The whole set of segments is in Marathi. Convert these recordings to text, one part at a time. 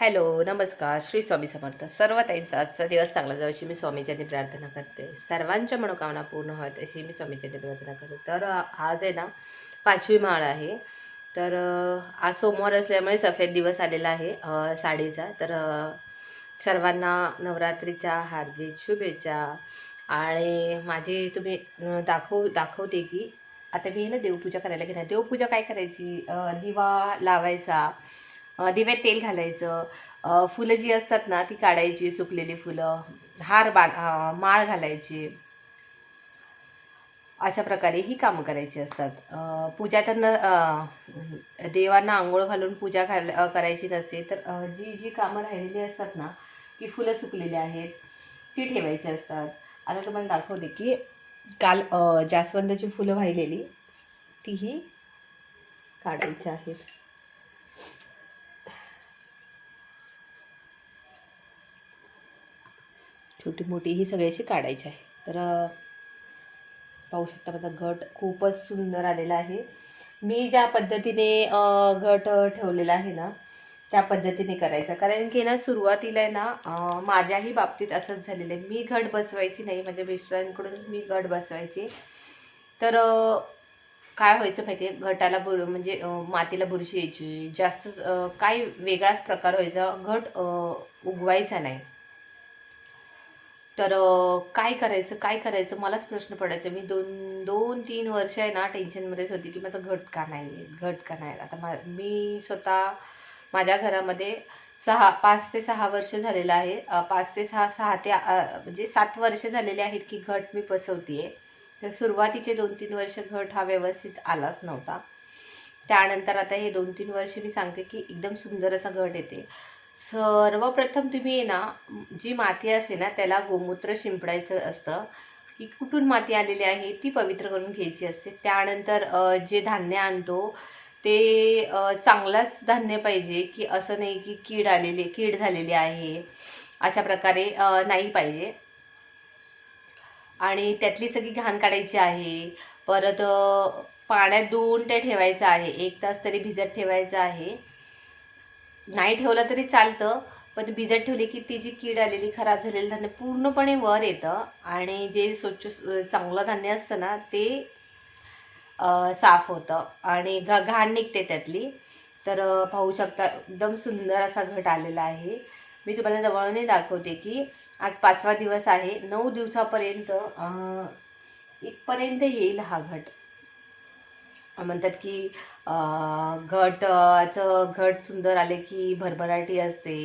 हॅलो नमस्कार. श्री स्वामी समर्थ. सर्व त्यांचा आजचा दिवस चांगला जाऊ अशी मी स्वामीच्यांनी प्रार्थना करते. सर्वांच्या मनोकामना पूर्ण व्हाव्यात अशी मी स्वामीच्यांनी प्रार्थना करते. तर आज आहे ना पाचवी माळ आहे. तर आज सोमवार असल्यामुळे सफेद दिवस आलेला आहे साडीचा. तर सर्वांना नवरात्रीच्या हार्दिक शुभेच्छा. आणि माझी तुम्ही दाखव दाखवते की आता मी ना देवपूजा करायला घेणार देवपूजा काय करायची? दिवा लावायचा. दिव्यात तेल घालायचं. फुलं जी असतात ना ती काढायची सुकलेली फुलं. हार बा माळ घालायची. अशा प्रकारे ही कामं करायची असतात. पूजा तर न देवांना आंघोळ घालून पूजा घाल करायची नसते. तर जी जी कामं राहिलेली असतात ना की फुलं सुकलेली आहेत ती ठेवायची असतात. आता तुम्हाला दाखवते की काल जास्वंदाची फुलं वाहिलेली तीही काढायची आहेत. छोटी मोठी ही सगळी अशी काढायची आहे. तर पाहू शकता माझा घट खूपच सुंदर आलेला आहे. मी ज्या पद्धतीने घट ठेवलेला आहे ना त्या पद्धतीने करायचा. कारण की ना सुरुवातीला आहे ना माझ्याही बाबतीत असंच झालेलं आहे. मी घट बसवायची नाही माझ्या मिस्टरांकडूनच मी घट बसवायची. तर काय व्हायचं माहिती आहे? घटाला बुर म्हणजे मातीला बुरशी यायची. जास्त काही वेगळाच प्रकार व्हायचा. घट उगवायचा नाही. तर काय करायचं काय करायचं? मलाच प्रश्न पडायचा. मी दोन दोन तीन वर्ष आहे ना टेन्शनमध्येच होती की माझं घट का नाही आहे घट का नाही. आता मा मी स्वतः माझ्या घरामध्ये सहा पाच ते सहा वर्ष झालेलं आहे. पाच ते सहा सहा ते म्हणजे सात वर्ष झालेले आहेत की घट मी बसवते तर सुरुवातीचे दोन तीन वर्ष घट हा व्यवस्थित आलाच नव्हता. त्यानंतर आता हे दोन तीन वर्ष मी सांगते की एकदम सुंदर असा घट येते. सर्वप्रथम तुम्ही आहे ना जी माती असते ना त्याला गोमूत्र शिंपडायचं असतं. की कुठून माती आलेली आहे ती पवित्र करून घ्यायची असते. त्यानंतर जे धान्य आणतो ते चांगलाच धान्य पाहिजे की असं नाही की कीड आलेली कीड झालेली आहे. अशा प्रकारे नाही पाहिजे. आणि त्यातली सगळी घाण काढायची आहे. परत पाण्यात दोन ते ठेवायचं आहे. एक तास तरी भिजत ठेवायचं आहे. नाही ठेवलं तरी चालतं पण भिजत ठेवली की ती जी कीड आलेली खराब झालेलं धान्य पूर्णपणे वर येतं. आणि जे स्वच्छ चांगलं धान्य असतं ना ते साफ होतं. आणि घ घाण निघते त्यातली. तर पाहू शकता एकदम सुंदर असा घट आलेला आहे. मी तुम्हाला जवळूनही दाखवते की आज पाचवा दिवस आहे. नऊ दिवसापर्यंत इथपर्यंत येईल हा घट. म्हणतात की घटचं घट सुंदर आले की भरभराटी असते.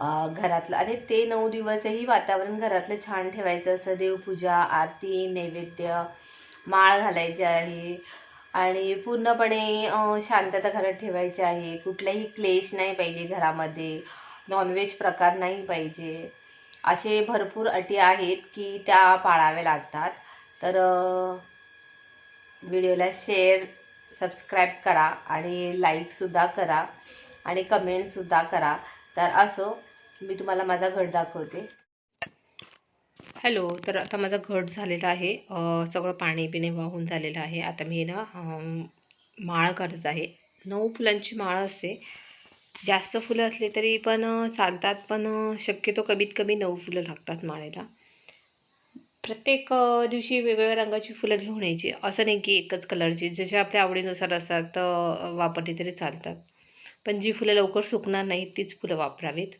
घरातलं आणि ते नऊ दिवसही वातावरण घरातलं छान ठेवायचं असं देवपूजा आरती नैवेद्य माळ घालायची आहे. आणि पूर्णपणे शांतता घरात ठेवायची आहे. कुठलाही क्लेश नाही पाहिजे घरामध्ये. नॉनव्हेज प्रकार नाही पाहिजे. असे भरपूर अटी आहेत की त्या पाळाव्या लागतात. तर व्हिडिओला शेअर सबस्क्राईब करा आणि लाईकसुद्धा करा आणि कमेंटसुद्धा करा. तर असो मी तुम्हाला माझा घट दाखवते. हॅलो तर आता माझा घट झालेला आहे. सगळं पाणी बिणे वाहून झालेलं आहे. आता मी ना माळ करत आहे. नऊ फुलांची माळ असते. जास्त फुलं असली तरी पण चालतात पण शक्यतो कमीत कमी नऊ फुलं लागतात माळेला. प्रत्येक दिवशी वेगवेगळ्या रंगाची फुलं घेऊन यायची. असं नाही की एकच कलरची जसे आपल्या आवडीनुसार असतात वापरली तरी चालतात. पण जी फुलं लवकर सुकणार नाहीत तीच फुलं वापरावीत.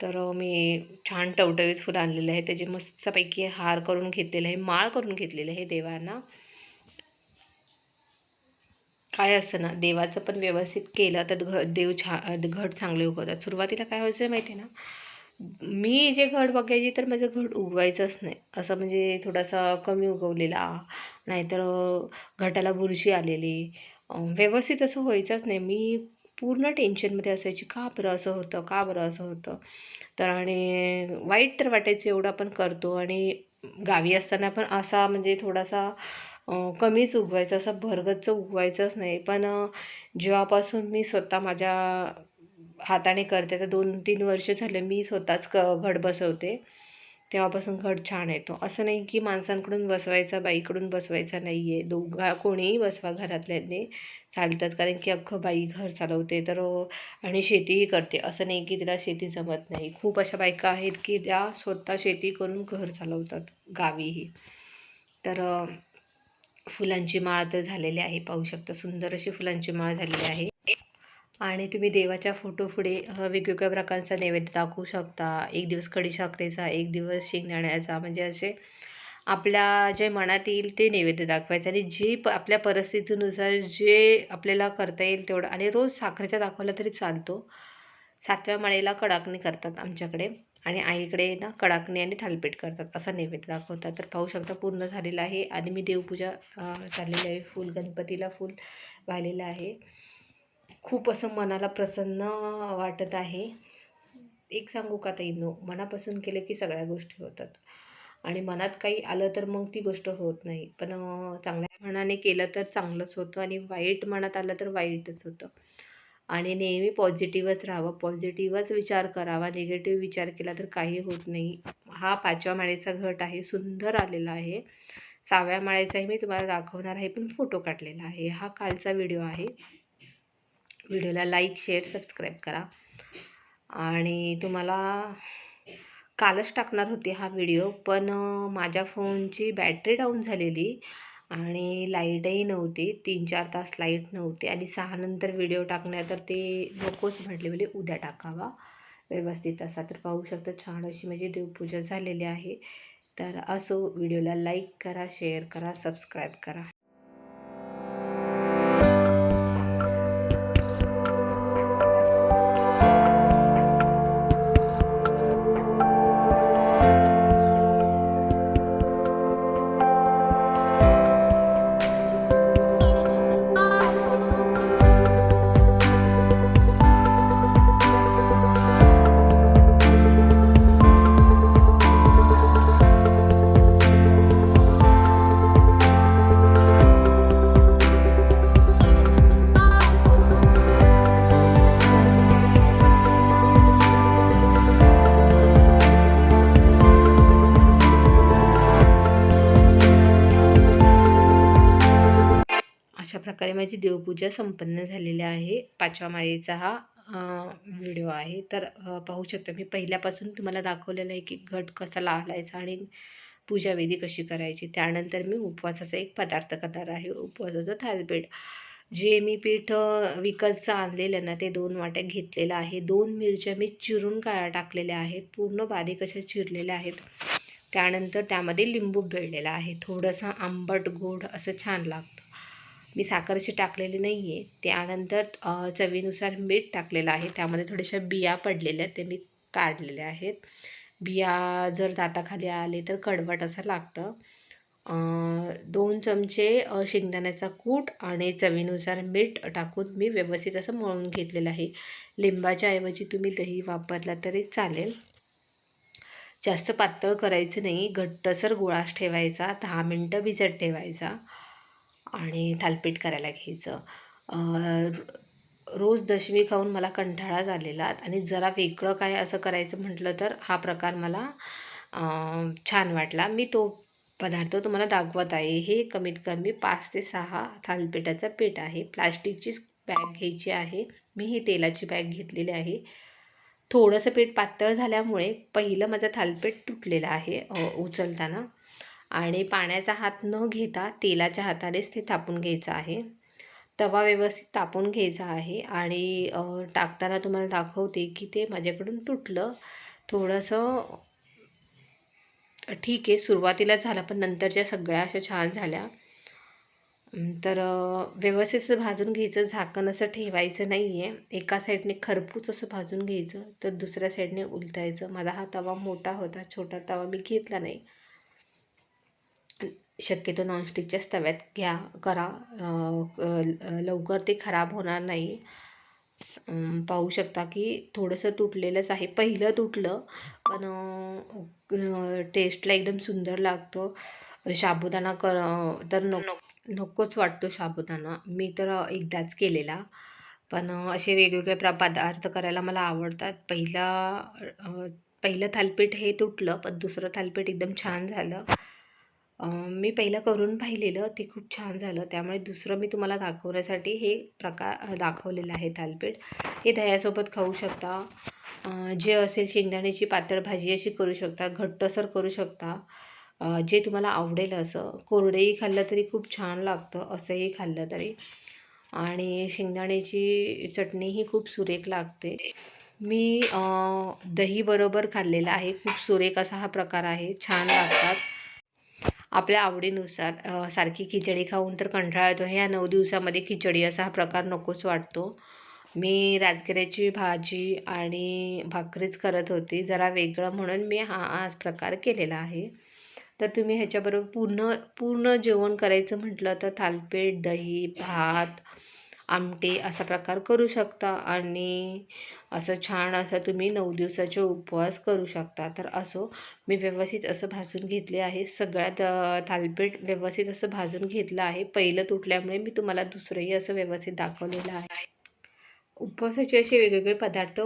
तर मी छान टवटवीत फुलं आणलेलं आहे त्याचे मस्तपैकी हार करून घेतलेले आहे. माळ करून घेतलेलं आहे देवांना. काय असतं ना देवाचं पण व्यवस्थित केलं तर घ देव छा घट चांगले उगवतात. सुरुवातीला काय व्हायचं माहिती आहे ना? मी जे घड बघायची तर माझं घड उगवायचंच नाही. असं म्हणजे थोडासा कमी उगवलेला नाहीतर घटाला बुरशी आलेली. व्यवस्थित असं व्हायचंच नाही. मी पूर्ण टेन्शनमध्ये असायची का बरं असं होतं का बरं असं होतं? तर आणि वाईट तर वाटायचं एवढं आपण करतो आणि गावी असताना पण असा म्हणजे थोडासा कमीच उगवायचा असा भरगच्च उगवायचंच नाही. पण जेव्हापासून मी स्वतः माझ्या हाताने करते. तर दोन तीन वर्ष झाले मी स्वतःच क घड बसवते. तेव्हापासून घड छान येतो. असं नाही की माणसांकडून बसवायचा बाईकडून बसवायचा नाही आहे दोघा कोणीही बसवा घरातल्यांनी. चालतात. कारण की अख्खं बाई घर चालवते. तर आणि शेतीही करते. असं नाही की तिला शेती जमत नाही. खूप अशा बायका आहेत की त्या स्वतः शेती करून घर चालवतात. गावीही. तर फुलांची माळ तर झालेली आहे. पाहू शकता सुंदर अशी फुलांची माळ झालेली आहे. आणि तुम्ही देवाच्या फोटो पुढे वेगवेगळ्या प्रकारचा नैवेद्य दाखवू शकता. एक दिवस कडी साखरेचा एक दिवस शेंगदाण्याचा. म्हणजे असे आपल्या जे मनात येईल ते नैवेद्य दाखवायचं. आणि जे प आपल्या परिस्थितीनुसार जे आपल्याला करता येईल तेवढं. आणि रोज साखरेचा दाखवला तरी चालतो. सातव्या माळेला कडाकणी करतात आमच्याकडे. आणि आईकडे ना कडाकणी आणि थालपीठ करतात. असा नैवेद्य दाखवतात तर पाहू शकता पूर्ण झालेला आहे. आणि मी देवपूजा चाललेली आहे. फुल गणपतीला फुल वाहिलेलं आहे. खूप असं मनाला प्रसन्न वाटत आहे. एक सांगू का ताईनो मनापासून केलं की सगळ्या गोष्टी होतात. आणि मनात काही आलं तर मग ती गोष्ट होत नाही. पण चांगल्या मनाने केलं तर चांगलंच होतं आणि वाईट मनात आलं तर वाईटच होतं. आणि नेहमी पॉझिटिव्हच राहावं. पॉझिटिव्हच विचार करावा. निगेटिव्ह विचार केला तर काही होत नाही. हा पाचव्या माळेचा घट आहे. सुंदर आलेला आहे. सहाव्या माळेचाही मी तुम्हाला दाखवणार आहे. पण फोटो काढलेला आहे. हा कालचा व्हिडिओ आहे. व्हिडिओला लाईक शेअर सबस्क्राईब करा. आणि तुम्हाला कालच टाकणार होती हा व्हिडिओ पण माझ्या फोनची बॅटरी डाऊन झालेली आणि लाईटही नव्हती. तीन चार तास लाइट नव्हती आणि सहानंतर व्हिडिओ टाकण्या तर ते नकोच म्हटले म्हणजे उद्या टाकावा. व्यवस्थित असा तर पाहू शकता छान अशी माझी देवपूजा झालेली आहे. तर असो व्हिडिओला लाईक करा शेअर करा सबस्क्राईब करा. प्रकारे माझी देवपूजा संपन्न झालेली आहे. पाचव्या माळेचा हा व्हिडिओ आहे. तर पाहू शकता मी पहिल्यापासून तुम्हाला दाखवलेलं आहे की घट कसा लावायचा आणि पूजाविधी कशी करायची. त्यानंतर मी उपवासाचा एक पदार्थ करणार आहे. उपवासाचं थालपीठ. जे मी पीठ विकतचं आणलेलं ना ते दोन वाट्या घेतलेलं आहे. दोन मिरच्या मी चिरून काळ्या टाकलेल्या आहेत. पूर्ण बारीक अशा चिरलेल्या आहेत. त्यानंतर त्यामध्ये लिंबू भिळलेला आहे. थोडंसं आंबट गोड असं छान लागतं. मी साखरची टाकलेली नाही आहे त्यानंतर चवीनुसार मीठ टाकलेलं आहे. त्यामध्ये थोड्याशा बिया पडलेल्या ते मी काढलेल्या आहेत. बिया जर दाताखाली आले तर कडवट असं लागतं. दोन चमचे शेंगदाण्याचा कूट आणि चवीनुसार मीठ टाकून मी व्यवस्थित असं मळून घेतलेलं आहे. लिंबाच्या ऐवजी तुम्ही दही वापरला तरी चालेल. जास्त पातळ करायचं नाही. घट्टसर गुळाश ठेवायचा. दहा मिनटं भिजत ठेवायचा. आणि थालपीठ करायला घ्यायचं. रोज दशमी खाऊन मला कंटाळा झालेला आणि जरा वेगळं काय असं करायचं म्हटलं तर हा प्रकार मला छान वाटला. मी तो पदार्थ तुम्हाला दाखवत आहे. हे कमीत कमी पाच ते सहा थालपीठाचं पीठ आहे. प्लास्टिकचीच बॅग घ्यायची आहे. मी ही तेलाची बॅग घेतलेली आहे. थोडंसं पीठ पातळ झाल्यामुळे पहिलं माझं थालपीठ तुटलेलं आहे उचलताना. आणि पाण्याचा हात न घेता तेलाच्या हातानेच ते तापून घ्यायचं आहे. तवा व्यवस्थित तापून घ्यायचा आहे आणि टाकताना तुम्हाला दाखवते की ते माझ्याकडून तुटलं. थोडंसं ठीक आहे सुरुवातीला झालं पण नंतरच्या सगळ्या अशा छान झाल्या. तर व्यवस्थित भाजून घ्यायचं झाकण असं ठेवायचं नाही आहे एका साईडने खरपूस असं भाजून घ्यायचं तर दुसऱ्या साईडने उलटायचं. माझा हा तवा मोठा होता छोटा तवा मी घेतला नाही. शक्यतो नॉनस्टिकच्याच तव्यात घ्या करा. लवकर ते खराब होणार नाही. पाहू शकता की थोडंसं तुटलेलंच आहे. पहिलं तुटलं पण टेस्टला एकदम सुंदर लागतो. साबुदाणा कर तर नको. नकोच वाटतो साबुदाणा. मी तर एकदाच केलेला. पण असे वेगवेगळे प्र पदार्थ करायला मला आवडतात. पहिला पहिलं थालपीठ हे तुटलं पण दुसरं थालपीठ एकदम छान झालं. मी पहिलं करून पाहिलेलं ते खूप छान झालं. त्यामुळे दुसरं मी तुम्हाला दाखवण्यासाठी हे प्रकार दाखवलेलं आहे थालपीठ. हे दह्यासोबत खाऊ शकता. जे असेल शेंगदाण्याची पातळ भाजी अशी करू शकता घट्टसर करू शकता. जे तुम्हाला आवडेल असं. कोरडेही खाल्लं तरी खूप छान लागतं असंही खाल्लं तरी. आणि शेंगदाण्याची चटणीही खूप सुरेख लागते. मी दहीबरोबर दही बरोबर खाल्लेला आहे. खूप सुरेख असा हा प्रकार आहे. छान लागतात. आपल्या आवडीनुसार सारखी खिचडी खाऊन तर कंटाळा येतो. ह्या नऊ दिवसामध्ये खिचडी असा हा प्रकार नकोच वाटतो. मी राजगिऱ्याची भाजी आणि भाकरीच करत होती. जरा वेगळं म्हणून मी हा आज प्रकार केलेला आहे. तर तुम्ही ह्याच्याबरोबर पूर्ण पूर्ण जेवण करायचं म्हटलं तर थालपीठ दही भात आमटी असा प्रकार करू शकता आणि असं छान असं तुम्ही नऊ दिवसाचे उपवास करू शकता. तर असो मी व्यवस्थित असं भाजून घेतले आहे. सगळ्यात थालपीठ व्यवस्थित असं भाजून घेतलं आहे. पहिलं तुटल्यामुळे मी तुम्हाला दुसरंही असं व्यवस्थित दाखवलेलं आहे. उपवासाचे असे वेगवेगळे पदार्थ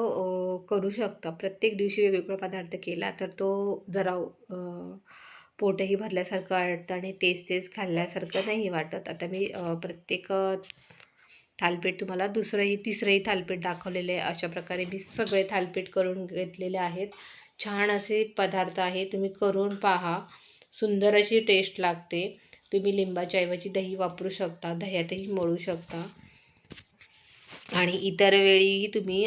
करू शकता. प्रत्येक दिवशी वेगवेगळा पदार्थ केला तर तो जरा पोटही भरल्यासारखं वाटतं आणि तेच तेच खाल्ल्यासारखं नाही वाटत. आता मी प्रत्येक थालपीठ तुम्हाला दुसरंही तिसरंही थालपीठ दाखवलेले आहे. अशा प्रकारे मी सगळे थालपीठ करून घेतलेले आहेत. छान असे पदार्थ आहे तुम्ही करून पहा. सुंदर अशी टेस्ट लागते. तुम्ही लिंबाच्या ऐवजी दही वापरू शकता दह्यातही मळू शकता. आणि इतर वेळीही तुम्ही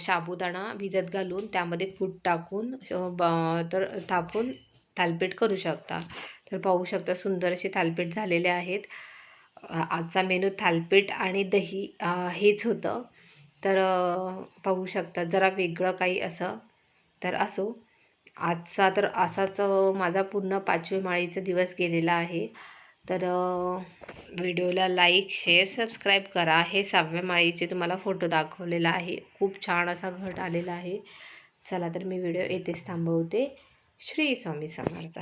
साबुदाणा भिजत घालून त्यामध्ये फूट टाकून ब- तर थापून थालपीठ करू शकता. तर पाहू शकता सुंदर असे थालपीठ झालेले आहेत. आजचा मेनू थालपीठ आणि दही हेच होतं. तर पाहू शकता जरा वेगळं काही असं तर असो. आजचा तर असाच माझा पूर्ण पाचवी माळीचा दिवस गेलेला आहे. तर व्हिडिओला लाईक शेअर सबस्क्राईब करा. हे सहाव्या माळीचे तुम्हाला फोटो दाखवलेला आहे. खूप छान असा घट आलेला आहे. चला तर मी व्हिडिओ येथेच थांबवते. श्री स्वामी समर्थ.